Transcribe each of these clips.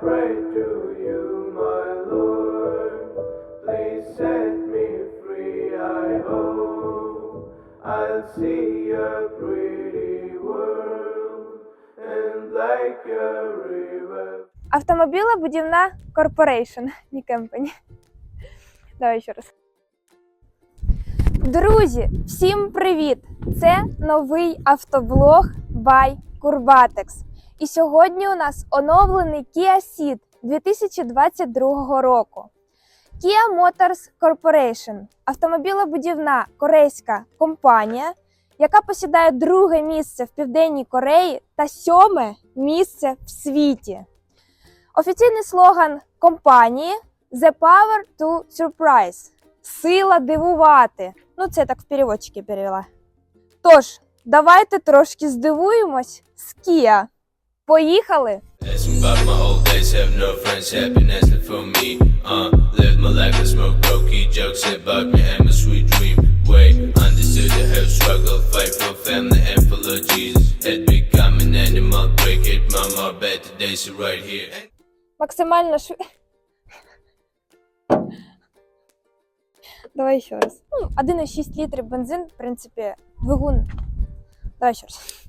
pray to you, my Lord. Please set me free. I hope I'll see pretty world and like a river. Автомобілебудівна Corporation, не компані. Давай ще раз. Друзі, всім привіт! Це новий автоблог by Curbatex. І сьогодні у нас оновлений Kia Ceed 2022 року. Kia Motors Corporation автомобілебудівна корейська компанія, яка посідає друге місце в Південній Кореї та сьоме місце в світі. Офіційний слоган компанії The Power to Surprise. Сила дивувати. Ну, це так в переводчики перевела. Тож, давайте трошки здивуємось з Kia. Поїхали! Uh. Максимально швид... Давай ще раз. Ну, 1,6 літрів бензин, в принципі, двигун. Давай ще раз.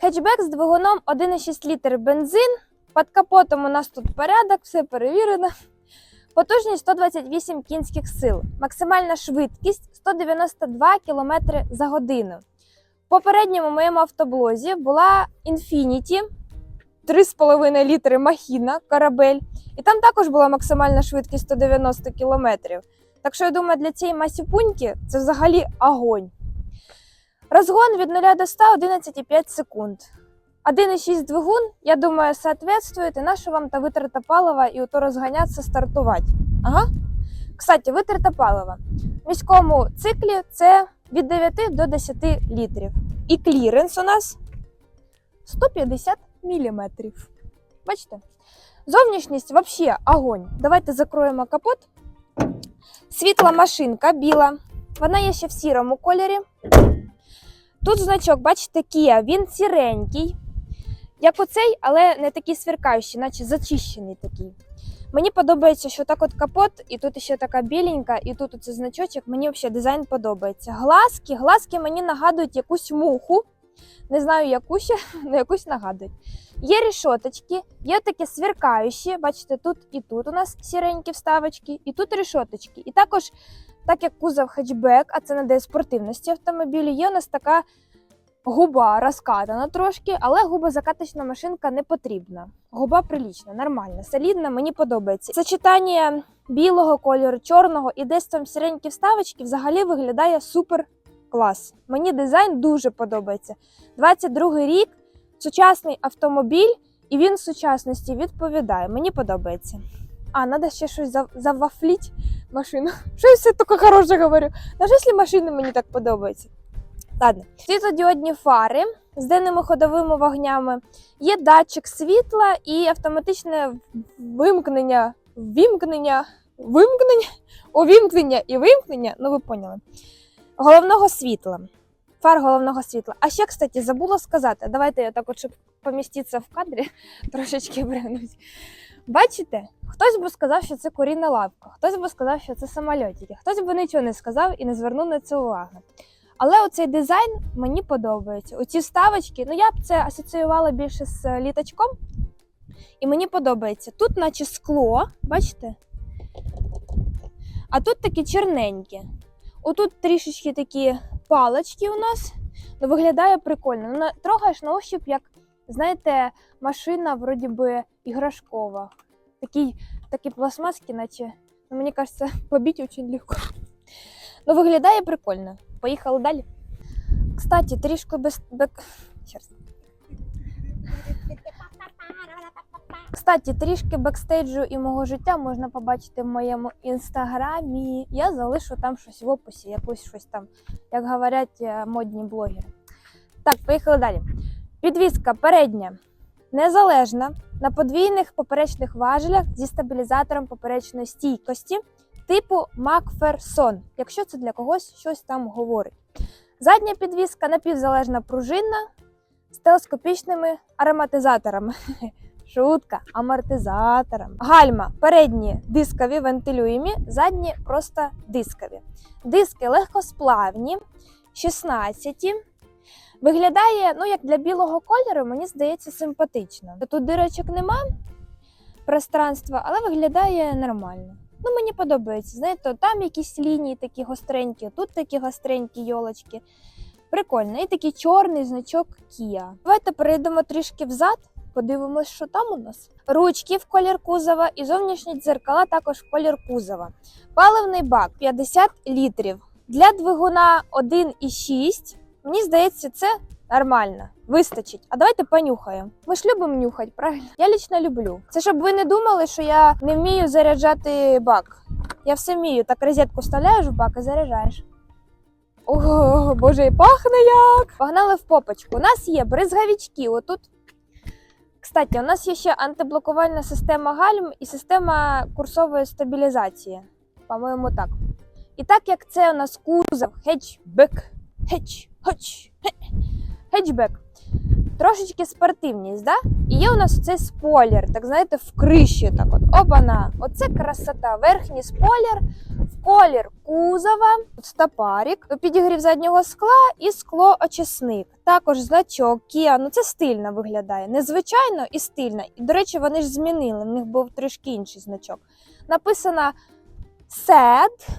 Хетчбек з двигуном 1,6 літр бензин. Під капотом у нас тут порядок, все перевірено. Потужність 128 кінських сил. Максимальна швидкість 192 км за годину. В попередньому моєму автоблозі була Infiniti 3,5 літри махіна, корабель. І там також була максимальна швидкість 190 км. Так що я думаю, для цієї масіпуньки це взагалі огонь. Розгон від 0 до 100 11,5 секунд. 1,6 двигун, я думаю, соответствует і нашу вам та витрата палива, і ото розганятися, стартувати. Ага. Кстати, витрата палива. В міському циклі це від 9 до 10 літрів. І кліренс у нас 150 міліметрів. Бачите? Зовнішність взагалі огонь. Давайте закроємо капот. Світла машинка біла. Вона є ще в сірому кольорі. Тут значок, бачите, Kia, він сіренький. Як оцей, але не такий сверкаючий, наче зачищений такий. Мені подобається, що так от капот, і тут ще така біленька, і тут оцей значочок. Мені взагалі дизайн подобається. Глазки, глазки мені нагадують якусь муху. Не знаю, яку ще, але якусь нагадують. Є рішоточки, є такі сверкаючі. Бачите, тут і тут у нас сіренькі вставочки, і тут рішоточки. І також, так як кузов хетчбек, а це надає спортивності автомобілю, є у нас така губа розкатана трошки, але губозакаточна машинка не потрібна. Губа прилічна, нормальна, солідна, мені подобається. Сочетання білого кольору, чорного і десь там сіренькі вставочки взагалі виглядає супер клас. Мені дизайн дуже подобається. 22 рік, сучасний автомобіль, і він сучасності відповідає. Мені подобається. А, треба ще щось за- завафліть машину. Що я все таке хороше говорю? Навіть якщо машини мені так подобаються. Ладно, світлодіодні фари з денними ходовими вогнями, є датчик світла і автоматичне вимкнення, вимкнення, вимкнення, увімкнення і вимкнення, ну ви поняли. Головного світла. Фар головного світла. А ще, кстати, забула сказати. Давайте я так, от, щоб поміститися в кадрі, трошечки бринуть. Бачите, хтось би сказав, що це курінна лавка, хтось би сказав, що це самольотики, хтось би нічого не сказав і не звернув на це уваги. Але оцей дизайн мені подобається. Оці вставочки, ну я б це асоціювала більше з е, літачком. І мені подобається. Тут, наче скло, бачите? А тут такі чорненькі. Отут трішечки такі палочки у нас. Ну, виглядає прикольно. Ну, трогаєш на ощуп, як, знаєте, машина вроді би іграшкова. Такий, такі пластмаски, наче, ну, мені кажеться, побити дуже легко. Ну, виглядає прикольно. Поїхали далі. Кстати, трішки без. бек... Кстати, трішки бекстейджу і мого життя можна побачити в моєму інстаграмі. Я залишу там щось в описі, якусь щось там, як говорять е, модні блогери. Так, поїхали далі. Підвізка передня незалежна на подвійних поперечних важелях зі стабілізатором поперечної стійкості типу Макферсон, якщо це для когось щось там говорить. Задня підвіска напівзалежна пружинна з телескопічними ароматизаторами. Шутка, амортизаторами. Гальма передні дискові, вентилюємі, задні просто дискові. Диски легкосплавні, 16. Виглядає, ну, як для білого кольору, мені здається, симпатично. Тут дирочок нема пространства, але виглядає нормально. Ну, мені подобається. Знаєте, там якісь лінії такі гостренькі, тут такі гостренькі йолочки. Прикольно. І такий чорний значок Kia. Давайте перейдемо трішки взад, подивимось, що там у нас. Ручки в колір кузова і зовнішні дзеркала також в колір кузова. Паливний бак 50 літрів. Для двигуна 1,6. Мені здається, це нормально. Вистачить. А давайте понюхаємо. Ми ж любимо нюхати, правильно? Я лічно люблю. Це щоб ви не думали, що я не вмію заряджати бак. Я все вмію. Так розетку вставляєш в бак і заряджаєш. Ого, боже, і пахне як! Погнали в попочку. У нас є бризгавічки. Отут. Кстати, у нас є ще антиблокувальна система гальм і система курсової стабілізації. По-моєму, так. І так як це у нас кузов хетчбек, хетч, хоч, хетчбек, трошечки спортивність, да? І є у нас цей спойлер, так знаєте, в криші. Так от. Опана. Оце красота. Верхній спойлер в колір кузова, стопарик, підігрів заднього скла і склоочисник. Також значок Kia, ну це стильно виглядає. Незвичайно і стильно. І, до речі, вони ж змінили. В них був трішки інший значок. Написано SED.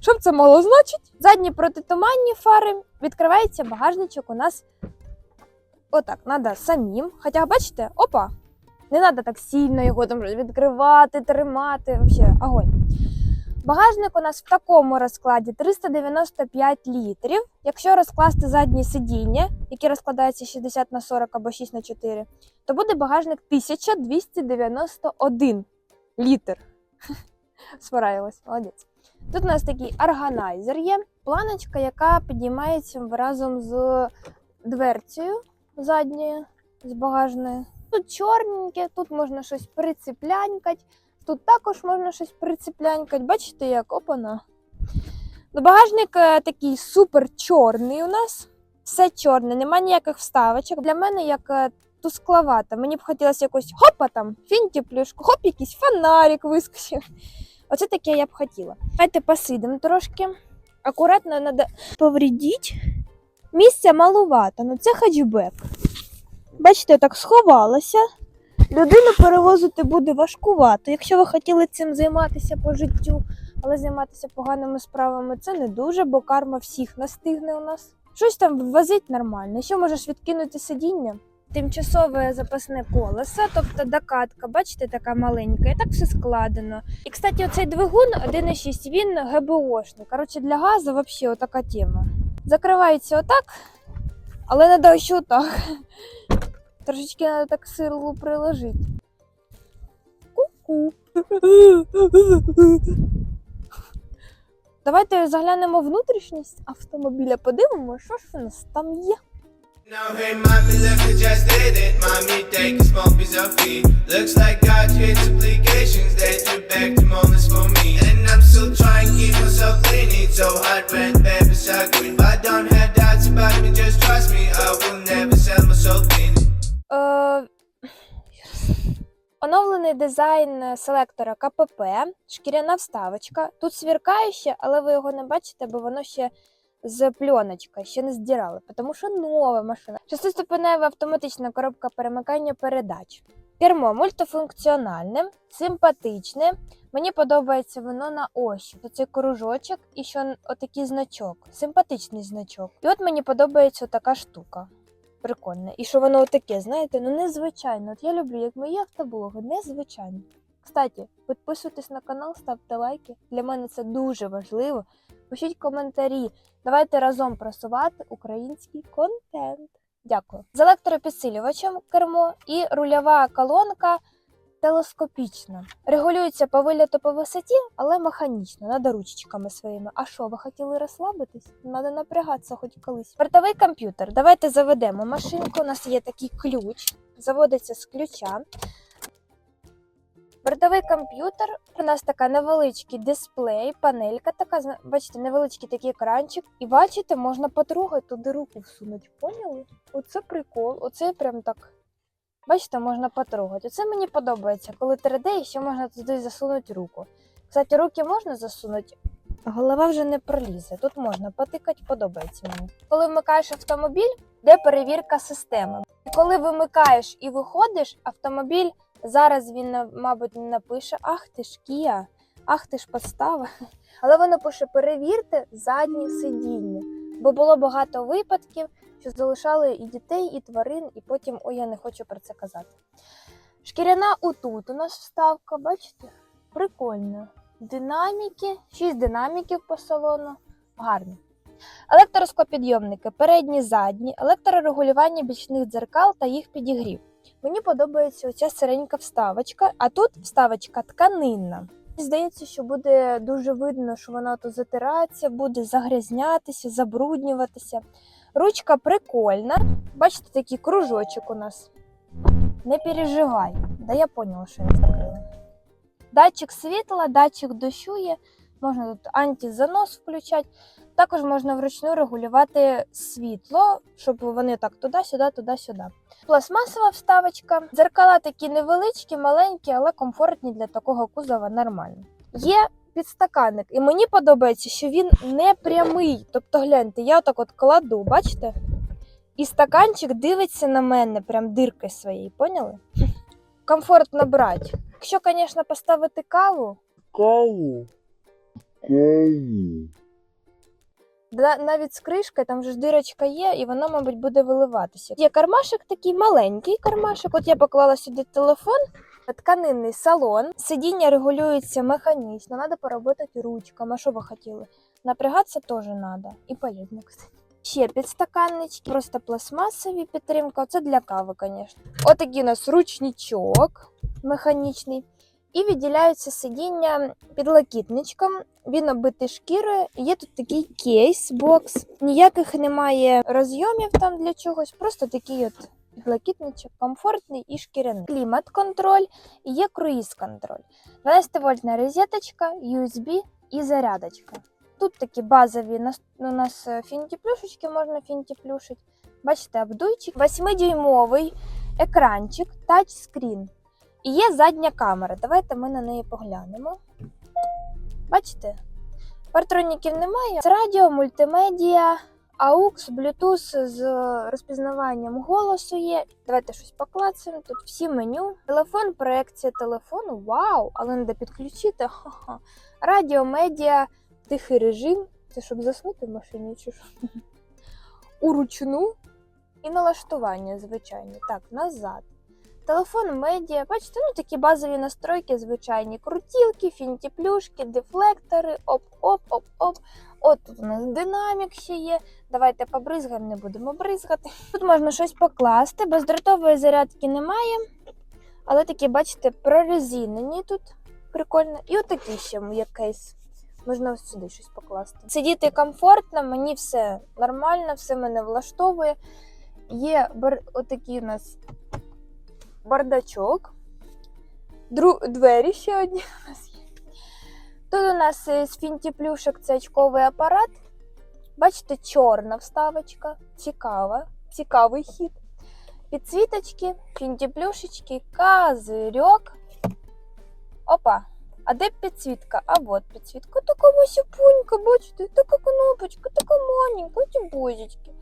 Що б це могло значити? Задні протитуманні фари. Відкривається багажничок у нас отак, треба самим. Хоча, бачите, опа, не треба так сильно його там відкривати, тримати. Вообще, огонь. Багажник у нас в такому розкладі 395 літрів. Якщо розкласти заднє сидіння, яке розкладається 60 на 40 або 6 на 4, то буде багажник 1291 літр. Справилась, молодець. Тут у нас такий органайзер є, планочка, яка підіймається разом з дверцею задньою, з багажною. Тут чорненьке, тут можна щось прицеплянькати, тут також можна щось прицеплянькати. Бачите, як опана. Ну, багажник е, такий супер чорний у нас. Все чорне, нема ніяких вставочок. Для мене як е, тускловато. Мені б хотілося якось хопа там, фінті плюшку, хоп, якийсь фонарик вискочив. Оце таке я б хотіла. Давайте посидимо трошки. Акуратно треба повредіть. Місця малувато, ну це хетчбек. Бачите, так сховалося. Людину перевозити буде важкувато. Якщо ви хотіли цим займатися по життю, але займатися поганими справами це не дуже, бо карма всіх настигне у нас. Щось там возить нормально. Ще можеш відкинути сидіння. Тимчасове запасне колесо, тобто докатка, бачите, така маленька, і так все складено. І, кстати, оцей двигун 1.6, він ГБОшний. Коротше, для газу взагалі отака тема. Закривається отак, але не дощ отак. Трошечки треба так сирлу приложити. Ку-ку. Давайте заглянемо внутрішність автомобіля, подивимося, що ж у нас там є. Now, hey, mommy, look, I just did it. Mommy, take a small piece of feet. Looks like God hits applications that you back to moments for me. And I'm still trying to keep myself clean. It's so hot, red, pepper, so green. But don't have doubts about me, just trust me. I will never sell my soul clean. Е, Оновлений дизайн селектора КПП, шкіряна вставочка. Тут сверкаюче, але ви його не бачите, бо воно ще з пленочкою, ще не здирали, тому що нова машина. Шестиступенева автоматична коробка перемикання передач. Кермо мультифункціональне, симпатичне. Мені подобається воно на ощупь. Оцей кружочок і ще отакий значок. Симпатичний значок. І от мені подобається така штука прикольне. І що воно таке, знаєте, ну незвичайно. От я люблю, як мої автоблоги, незвичайно. Кстати, підписуйтесь на канал, ставте лайки. Для мене це дуже важливо. Пишіть коментарі. Давайте разом просувати український контент. Дякую. З електропідсилювачем кермо і рульова колонка телескопічна. Регулюється по виліту по висоті, але механічно, над ручечками своїми. А що, ви хотіли розслабитись? Треба напрягатися хоч колись. Бортовий комп'ютер. Давайте заведемо машинку. У нас є такий ключ, заводиться з ключа. Бортовий комп'ютер. У нас така невеличкий дисплей, панелька така, бачите, невеличкий такий екранчик. І бачите, можна потрогати туди руку всунути. Поняли? Оце прикол, оце прям так. Бачите, можна потрогати. Оце мені подобається, коли 3D і ще можна туди засунути руку. Кстати, руки можна засунути, голова вже не пролізе. Тут можна потикати, подобається мені. Коли вмикаєш автомобіль, де перевірка системи. Коли вимикаєш і виходиш, автомобіль зараз він, мабуть, не напише Ах ти ж Кія, ах ти ж подстава. Але воно пише перевірте заднє сидіння. Бо було багато випадків, що залишали і дітей, і тварин, і потім ой, я не хочу про це казати. Шкіряна отут у нас вставка, бачите? Прикольно. Динаміки, 6 динаміків по салону. Гарно. Електроскопідйомники передні, задні, електрорегулювання бічних дзеркал та їх підігрів. Мені подобається оця сиренька вставочка, а тут вставочка тканинна. Здається, що буде дуже видно, що вона то затирається, буде загрязнятися, забруднюватися. Ручка прикольна. Бачите, такий кружочок у нас. Не переживай. Да я поняла, що я закрила. Датчик світла, датчик дощу є. Можна тут антизанос включати. Також можна вручну регулювати світло, щоб вони так туди-сюди, туди-сюди. Пластмасова вставочка. Дзеркала такі невеличкі, маленькі, але комфортні для такого кузова нормально. Є підстаканник, і мені подобається, що він не прямий. Тобто, гляньте, я отак от кладу, бачите? І стаканчик дивиться на мене прям диркою своєю, поняли? Комфортно брати. Якщо, звісно, поставити каву, Каву. Каву. Навіть з кришкою, там же ж дирочка є, і воно, мабуть, буде виливатися. Є кармашик такий маленький кармашик. От я поклала сюди телефон, тканинний салон. Сидіння регулюється механічно, треба поработати ручками. А що ви хотіли? Напрягатися теж треба. І кстати. Ще підстаканнички, просто пластмасові підтримка. Це для кави, звісно. Отакий у нас ручничок механічний. І відділяються сидіння підлокітничком. Він оббитий шкірою. Є тут такий кейс, бокс. Ніяких немає розйомів там для чогось, просто такий от підлокітничок, комфортний і шкіряний. Клімат-контроль і є круїз-контроль. 12-вольтна розеточка, USB і зарядочка. Тут такі базові у нас е, фінті-плюшечки, можна фінті-плюшить. Бачите, обдуйчик, 8-дюймовий екранчик, тачскрін. І є задня камера. Давайте ми на неї поглянемо. Бачите? Партроніків немає. З радіо, мультимедіа, AUX, Bluetooth з розпізнаванням голосу є. Давайте щось поклацаємо. Тут всі меню. Телефон, проекція телефону. Вау! Але треба підключити. Ха-ха. Радіо, медіа, тихий режим. Це щоб заснути в машині чи що? Уручну і налаштування, звичайно. Так, назад. Телефон медіа, бачите, ну такі базові настройки, звичайні крутілки, фінті-плюшки, дефлектори, оп-оп-оп-оп. От тут у нас динамік ще є. Давайте побризгаємо, не будемо бризгати. Тут можна щось покласти, бездротової зарядки немає. Але такі, бачите, прорезинені тут. Прикольно. І отакий ще є кейс. Можна ось сюди щось покласти. Сидіти комфортно, мені все нормально, все мене влаштовує. Є отакий у нас бардачок. Дру... Двері ще одні у нас є. Тут у нас з фінті-плюшок це очковий апарат. Бачите, чорна вставочка. Цікава. Цікавий хід. Підсвіточки, фінті-плюшечки, козирьок. Опа. А де підсвітка? А от підсвітка. Така масюпунька, бачите, така кнопочка, така маленька, ті бозічки.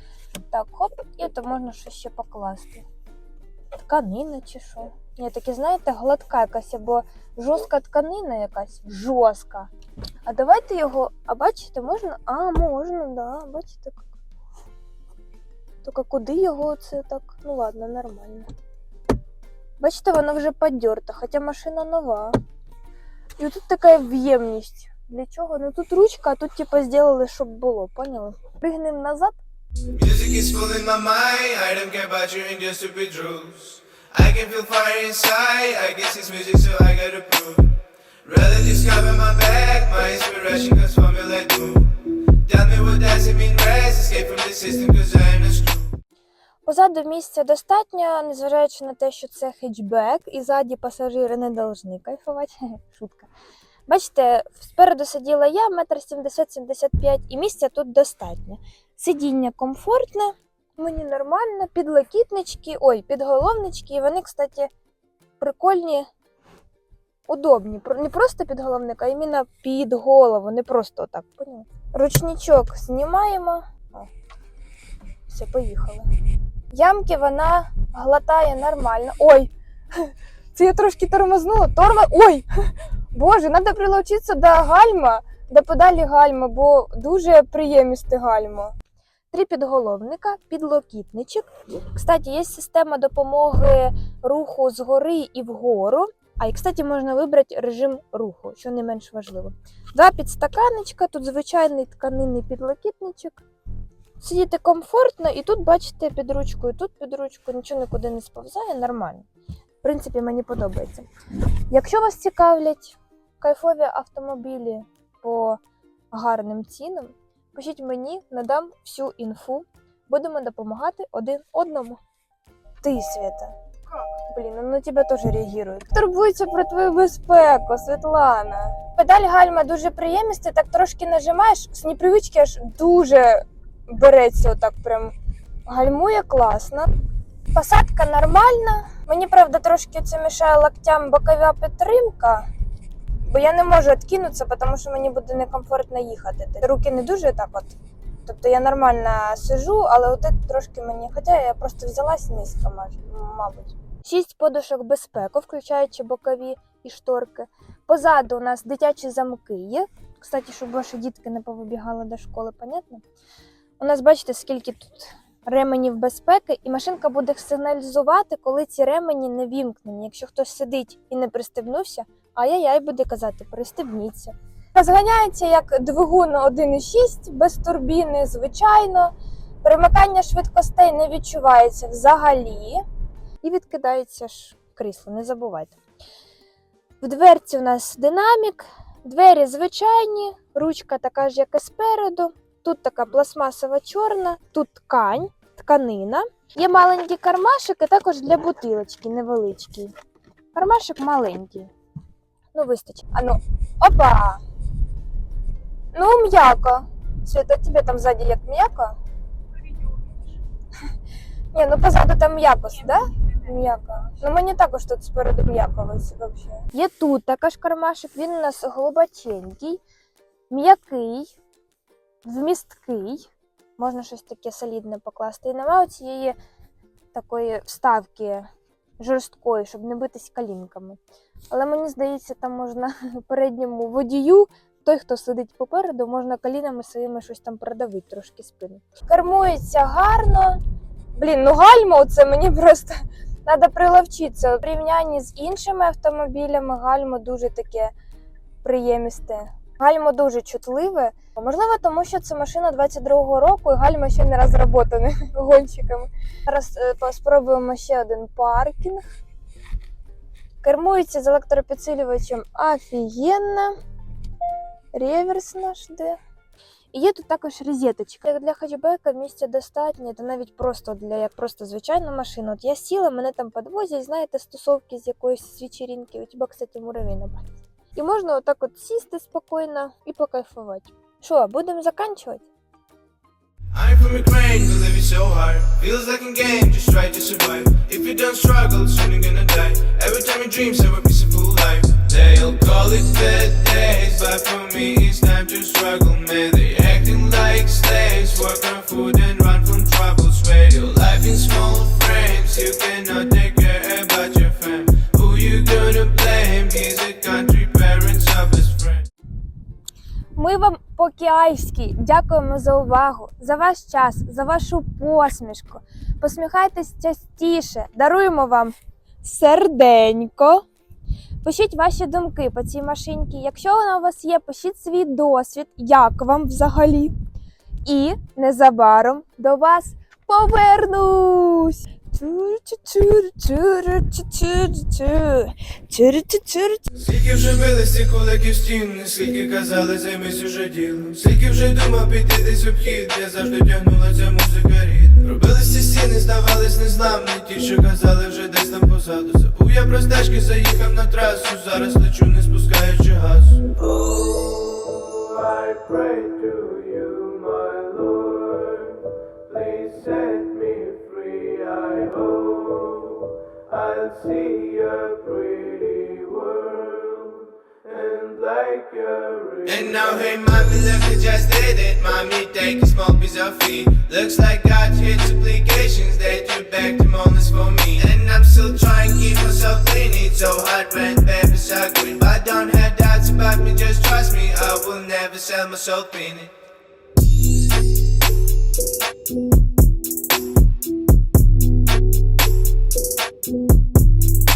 Так, хоп, і то можна щось ще покласти тканина чи що. Ні, таке, знаєте, гладка якась або жорстка тканина якась. Жорстка. А давайте його. А бачите, можна? А, можна, да. Бачите. Тільки куди його це так? Ну ладно, нормально. Бачите, воно вже подерто, хоча машина нова. І тут така в'ємність. Для чого? Ну тут ручка, а тут типа зробили, щоб було, поняли? Пригнемо назад. Music is full in my mind. I don't care about your and stupid rules. I can feel fire inside. I guess it's music, so I gotta prove. Just cover my back. My inspiration comes from you like boom. Tell me what does it mean, rest? Escape from the system, cause I am the screw. Позаду місця достатньо, незважаючи на те, що це хетчбек, і ззаді пасажири не повинні кайфувати. Шутка. Бачите, спереду сиділа я, метр 70-75, і місця тут достатньо. Сидіння комфортне, мені нормально, підлокітнички, ой, підголовнички, і вони, кстати, прикольні, удобні. Не просто підголовник, а іменно під голову, не просто отак? Ручничок знімаємо. О, все, поїхали. Ямки вона глотає нормально. Ой! Це я трошки тормознула. Торма. Ой! Боже, треба прилучитися до гальма, до педалі гальма, бо дуже приємісте гальмо. Три підголовника, підлокітничок. Кстати, є система допомоги руху згори і вгору. А і, кстати, можна вибрати режим руху, що не менш важливо. Два підстаканничка, тут звичайний тканинний підлокітничок. Сидіти комфортно, і тут, бачите, під ручкою, тут під ручкою, нічого нікуди не сповзає, нормально. В принципі, мені подобається. Якщо вас цікавлять кайфові автомобілі по гарним цінам, пишіть мені, надам всю інфу. Будемо допомагати один одному. Ти, Свята. Блін, ну на тебе теж реагують. Турбується про твою безпеку, Світлана. Педаль гальма дуже приємність, ти так трошки нажимаєш, з непривички аж дуже береться отак прям гальмує класно. Посадка нормальна. Мені, правда, трошки це мішає локтям бокова підтримка, бо я не можу відкинутися, тому що мені буде некомфортно їхати. Руки не дуже так от. Тобто я нормально сижу, але от трошки мені. Хоча я просто взялась низько, мабуть. Шість подушок безпеки, включаючи бокові і шторки. Позаду у нас дитячі замки є. Кстати, щоб ваші дітки не повибігали до школи, понятно? У нас бачите, скільки тут ременів безпеки, і машинка буде сигналізувати, коли ці ремені не вімкнені. Якщо хтось сидить і не пристебнувся, ай-яй-яй буде казати, пристебніться. Розганяється як двигун 1,6 без турбіни, звичайно. Перемикання швидкостей не відчувається взагалі. І відкидається ж крісло, не забувайте. В дверці у нас динамік, двері звичайні, ручка така ж, як і спереду. Тут така пластмасова чорна, тут ткань, тканина. Є маленький кармашик і також для бутилочки невеличкий. Кармашик маленький. Ну, вистачить. А ну, опа! Ну, м'яко. Света, тебе там ззаді як м'яко? Ні, ну позаду там м'яко, да? М'яко. Ну мені також тут спереду м'яко взагалі. Є тут також кармашик, він у нас глибоченький, м'який, вмісткий. Можна щось таке солідне покласти. І немає цієї такої вставки жорсткої, щоб не битись колінками. Але мені здається, там можна передньому водію, той, хто сидить попереду, можна колінами своїми щось там продавити трошки спину. Кермується гарно. Блін, ну гальма це мені просто треба приловчитися. У порівнянні з іншими автомобілями гальмо дуже таке приємісте. Гальмо дуже чутливе. Можливо, тому що це машина 22-го року і гальма ще не розроблені гонщиками. Зараз е, спробуємо ще один паркінг. Кермується з електропідсилювачем офігенно. Реверс наш де. І є тут також розеточка. Як для хетчбека місця достатньо, то навіть просто для як просто звичайна машина. От я сіла, мене там підвозять, знаєте, стосовки з якоїсь свічерінки. У тебе, кстати, муравей на. І можна отак от сісти спокійно і покайфувати. Що, будемо закінчувати? I'm from Ukraine, but living so hard. Feels like a game, just try to survive. If you don't struggle, soon you're gonna die. Every time you dream, have a peaceful life. They'll call it bad days, but for me it's time to struggle, man. They acting like slaves, work on food and run from troubles. Swear your life in small frames, you cannot take care about your fam. Who you gonna blame? He's a country, Ми вам по-кіайськи дякуємо за увагу, за ваш час, за вашу посмішку. Посміхайтесь частіше, даруємо вам серденько. Пишіть ваші думки по цій машинці. Якщо вона у вас є, пишіть свій досвід, як вам взагалі. І незабаром до вас повернусь. Скільки вже били ці кулаки стіни, скільки казали, займись уже ділом. Скільки вже думав піти десь обхід, я завжди тягнула ця музика рід. Робили всі стіни, здавались незламні, ті, що казали вже десь там позаду. Забув я про стежки, заїхав на трасу, зараз лечу, не спускаючи газу. I pray to I see pretty world and like And now hey mommy look I just did it. Mommy taking small piece of fee Looks like God hit supplications That you back to moments for me. And I'm still trying to keep myself clean. It's so hard when papers are clean. But I don't have doubts about me Just trust me. I will never sell myself in it. thank you you